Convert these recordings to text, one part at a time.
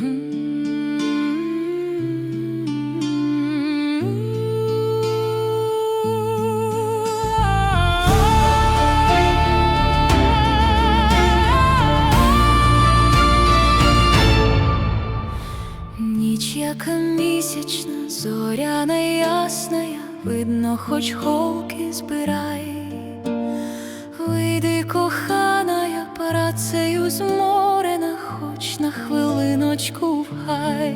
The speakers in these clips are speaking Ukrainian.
Ніч яка місячна, зоряна ясна, видно, хоч холки збирай. Вийди, кохана, я парацею зморена, хоч на хвилиночку в гай.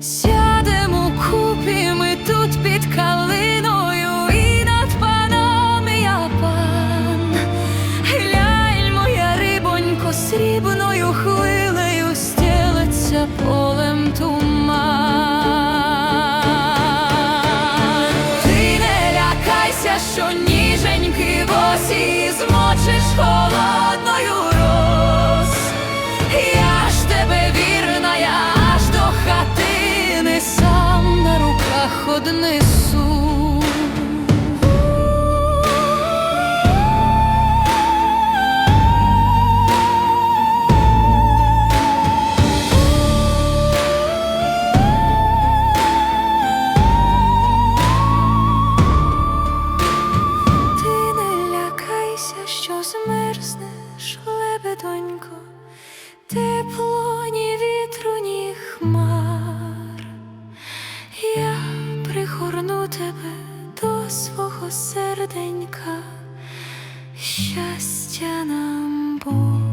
Сядемо купі, ми тут під калиною, і над панами я пан. Глянь, моя рибонько, срібною хвилею стелиться полем туман. Ти не лякайся, що ніженьки босі змочиш однесу. Ти не лякайся, що змерзнеш, лебедонько, тебе до свого серденька, щастя нам Бог.